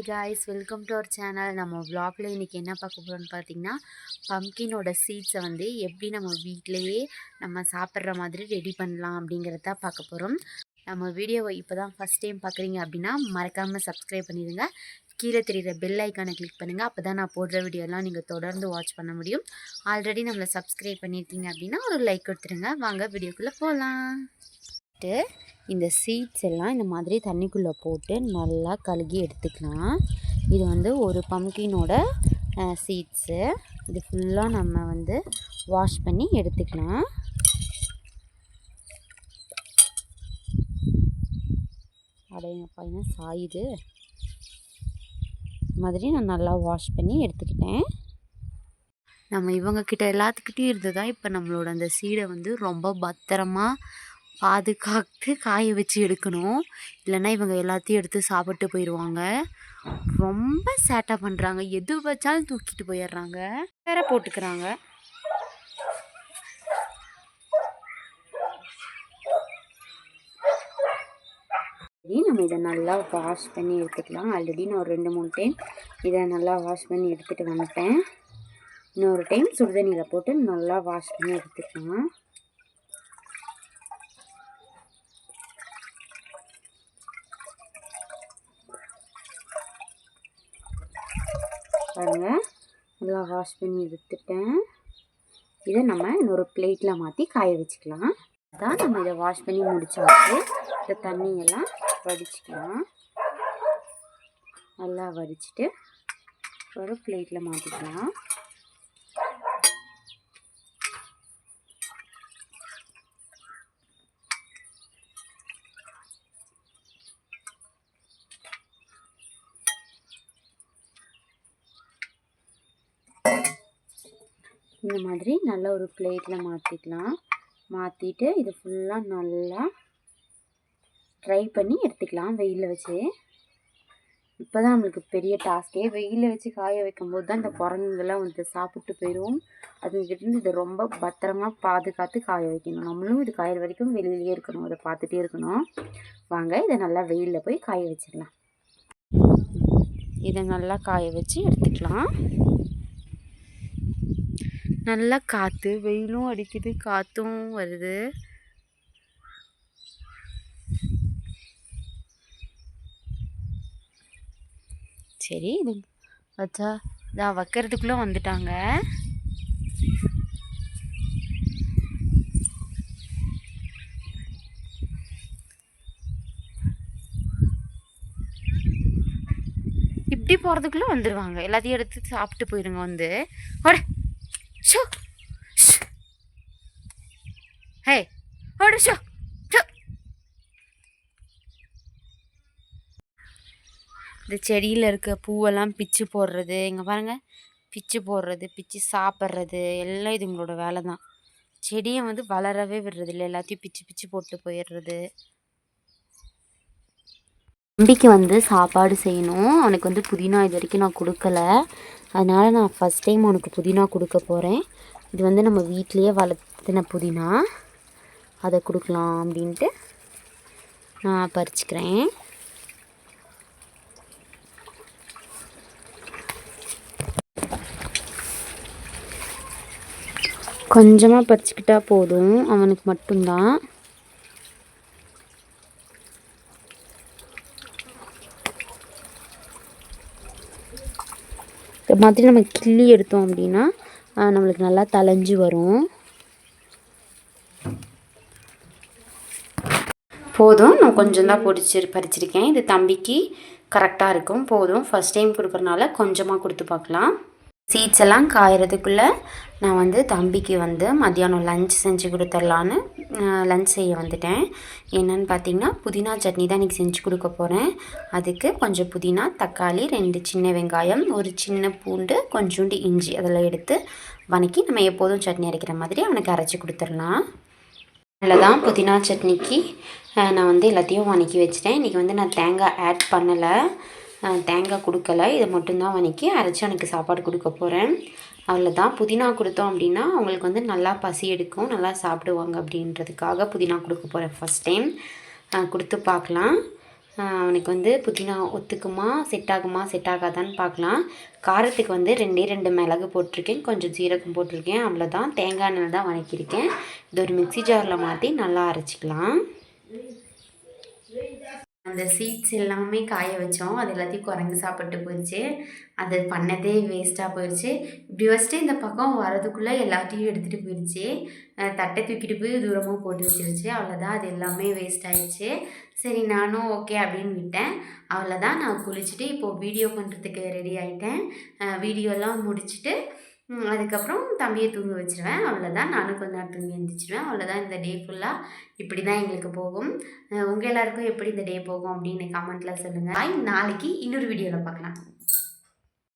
Hi guys welcome to our channel நம்ம வ்ளாகில் இன்றைக்கி என்ன பார்க்க போகிறோம்னு பார்த்தீங்கன்னா பம்கினோட சீட்ஸை வந்து எப்படி நம்ம வீட்டிலையே நம்ம சாப்பிட்ற மாதிரி ரெடி பண்ணலாம் அப்படிங்கிறத பார்க்க போகிறோம் நம்ம வீடியோவை இப்போ தான் ஃபஸ்ட் டைம் பார்க்குறீங்க அப்படின்னா மறக்காமல் சப்ஸ்கிரைப் பண்ணிடுங்க. கீழே தெரிகிற பெல் ஐக்கானை கிளிக் பண்ணுங்கள் அப்போ தான் நான் போடுற வீடியோலாம் நீங்கள் தொடர்ந்து வாட்ச் பண்ண முடியும். ஆல்ரெடி நம்மளை சப்ஸ்கிரைப் பண்ணியிருக்கீங்க அப்படின்னா ஒரு லைக் கொடுத்துருங்க. வாங்க வீடியோக்குள்ளே போகலாம் இந்த சீட்ஸ் எல்லாம் இந்த மாதிரி தண்ணிக்குள்ளே போட்டு நல்லா கழுகி எடுத்துக்கலாம். இது வந்து ஒரு பம்கினோட சீட்ஸு இது ஃபுல்லாக நம்ம வந்து வாஷ் பண்ணி எடுத்துக்கலாம். அடையங்க என்ன சாயுது. மாதிரி நான் நல்லா வாஷ் பண்ணி எடுத்துக்கிட்டேன். நம்ம இவங்கக்கிட்ட எல்லாத்துக்கிட்டையும் இருந்து தான் இப்போ நம்மளோட அந்த சீடை வந்து ரொம்ப பத்திரமா பாதுகாத்து காய வச்சு எடுக்கணும். இல்லைன்னா இவங்க எல்லாத்தையும் எடுத்து சாப்பிட்டு போயிடுவாங்க ரொம்ப சேட்டை பண்ணுறாங்க எது வச்சாலும் தூக்கிட்டு போயிடுறாங்க. வேற போட்டுக்கிறாங்க. நம்ம இதை நல்லா வாஷ் பண்ணி எடுத்துக்கலாம். ஆல்ரெடி நான் ஒரு ரெண்டு மூணு டைம் இதை நல்லா வாஷ் பண்ணி எடுத்துகிட்டு வந்துட்டேன். இன்னொரு டைம் சுடுதண்ணியில் போட்டு நல்லா வாஷ் பண்ணி எடுத்துக்கலாம். பாருங்கள் நல்லா வாஷ் பண்ணி எடுத்துட்டேன். இதை நம்ம இன்னொரு பிளேட்டில் மாற்றி காய வச்சுக்கலாம். அதான் நம்ம இதை வாஷ் பண்ணி முடிச்சாச்சு. இந்த தண்ணியெல்லாம் வடிச்சிக்கலாம். நல்லா வடிச்சிட்டு ஒரு பிளேட்டில் மாற்றிக்கலாம் இந்த மாதிரி நல்ல ஒரு பிளேட்டில் மாற்றிக்கலாம் மாற்றிட்டு இது ஃபுல்லாக நல்லா ட்ரை பண்ணி எடுத்துக்கலாம் வெயிலில் வச்சு. இப்போ தான் நம்மளுக்கு பெரிய டாஸ்க்கே வெயிலில் வச்சு காய வைக்கும்போது தான் இந்த குரங்குங்கெல்லாம் வந்து சாப்பிட்டு போயிடும் அதுக்கிட்டேருந்து இதை ரொம்ப பத்திரமாக பாதுகாத்து காய வைக்கணும். நம்மளும் இது காயிற வரைக்கும் வெளியிலேயே இருக்கணும். அதை பார்த்துட்டே இருக்கணும். வாங்க இதை நல்லா வெயிலில் போய் காய வச்சிடலாம். இதை நல்லா காய வச்சு எடுத்துக்கலாம். நல்லா காற்று வெயிலும் அடிக்குது காற்றும் வருது. சரி இது வச்சா இதான் வைக்கிறதுக்குள்ளே வந்துட்டாங்க. இப்படி போகிறதுக்குள்ளே வந்துடுவாங்க எல்லாத்தையும் எடுத்து சாப்பிட்டு போயிடுங்க வந்து. ஓட ஷோ. ஹே ஓடு ஷோ. ஷோ. இந்த செடியில் இருக்க பூவெல்லாம் பிச்சு போடுறது இங்கே பாருங்கள் பிச்சு போடுறது பிச்சு சாப்பிட்றது எல்லாம் இதுங்களோட வேலை தான். செடியை வந்து வளரவே விடுறது இல்லை எல்லாத்தையும் பிச்சு பிச்சு போட்டு போயிடுறது. தம்பிக்கு வந்து சாப்பாடு செய்யணும். அவனுக்கு வந்து புதினா இது வரைக்கும் நான் கொடுக்கல. அதனால் நான் ஃபஸ்ட் டைம் அவனுக்கு புதினா கொடுக்க போகிறேன் இது வந்து நம்ம வீட்லேயே வளர்த்தின புதினா. அதை கொடுக்கலாம் அப்படின்ட்டு நான் பறிச்சுக்கிறேன். கொஞ்சமாக பறிச்சுக்கிட்டா போதும். அவனுக்கு மட்டும்தான். மாதிரி நம்ம கிள்ளி எடுத்தோம் அப்படின்னா நம்மளுக்கு நல்லா தலைஞ்சு வரும். போதும் நான் கொஞ்சம் தான் பொடிச்சு பறிச்சிருக்கேன். இது தம்பிக்கு கரெக்டாக இருக்கும். போதும் ஃபஸ்ட் டைம் கொடுக்குறனால கொஞ்சமாக கொடுத்து பார்க்கலாம். சீட்ஸ் எல்லாம் காயறதுக்குள்ளே நான் வந்து தம்பிக்கு வந்து மத்தியானம் லஞ்ச் செஞ்சு கொடுத்துர்லான்னு லன்ச் செய்ய வந்துட்டேன். என்னென்னு பார்த்தீங்கன்னா புதினா சட்னி தான் இன்றைக்கி செஞ்சு கொடுக்க போகிறேன் அதுக்கு கொஞ்சம் புதினா தக்காளி ரெண்டு சின்ன வெங்காயம் ஒரு சின்ன பூண்டு கொஞ்சோண்டு இஞ்சி அதெல்லாம் எடுத்து வணக்கி நம்ம எப்போதும் சட்னி அரைக்கிற மாதிரி அவனுக்கு அரைச்சி கொடுத்துடலாம். அதில் தான் புதினா சட்னிக்கு. நான் வந்து எல்லாத்தையும் வணக்கி வச்சிட்டேன். இன்றைக்கி வந்து நான் தேங்காய் ஆட் பண்ணலை. தேங்காய் கொடுக்கல. இதை மட்டும்தான் வணக்கி அரைச்சி எனக்கு சாப்பாடு கொடுக்க போகிறேன் அவ்வளோதான் புதினா கொடுத்தோம் அப்படின்னா அவங்களுக்கு வந்து நல்லா பசி எடுக்கும் நல்லா சாப்பிடுவாங்க அப்படின்றதுக்காக புதினா கொடுக்க போகிறேன் ஃபஸ்ட் டைம் கொடுத்து பார்க்கலாம். அவனுக்கு வந்து புதினா ஒத்துக்குமா செட் ஆகுமா செட் ஆகாதான்னு பார்க்கலாம். காரத்துக்கு வந்து ரெண்டே ரெண்டு மிளகு போட்டிருக்கேன் கொஞ்சம் ஜீரகம் போட்டிருக்கேன் அவ்வளோதான் தேங்காய் எண்ணெய் தான் வணக்கியிருக்கேன். இது ஒரு மிக்ஸி ஜாரில் மாற்றி நல்லா அரைச்சிக்கலாம். அந்த சீட்ஸ் எல்லாமே காய வச்சோம். அது எல்லாத்தையும் குரங்கு சாப்பிட்டு போயிடுச்சு. அது பண்ணதே வேஸ்ட்டாக போயிடுச்சு. இப்படி வச்சுட்டு இந்த பக்கம் வரதுக்குள்ளே எல்லாத்தையும் எடுத்துகிட்டு போயிடுச்சு. தட்டை தூக்கிட்டு போய் தூரமாக போட்டு வச்சிருச்சு. அவ்வளோதான் அது எல்லாமே வேஸ்ட் ஆயிடுச்சு. சரி நானும் ஓகே அப்படின்னு விட்டேன். அவ்வளோதான் நான் குளிச்சுட்டு இப்போது வீடியோ பண்ணுறதுக்கு ரெடி ஆகிட்டேன் வீடியோலாம் முடிச்சுட்டு அதுக்கப்புறம் தம்பியை தூங்க வச்சிருவேன். அவ்வளோதான் நானும் கொஞ்ச நேரம் தூங்கி எழுந்திரிச்சிருவேன் அவ்வளோதான் இந்த டே ஃபுல்லாக இப்படி தான் எங்களுக்கு போகும். உங்கள் எல்லாருக்கும் எப்படி இந்த டே போகும் அப்படின்னு கமெண்ட்டில் சொல்லுங்கள் நாளைக்கு இன்னொரு வீடியோவில் பார்க்கலாம்.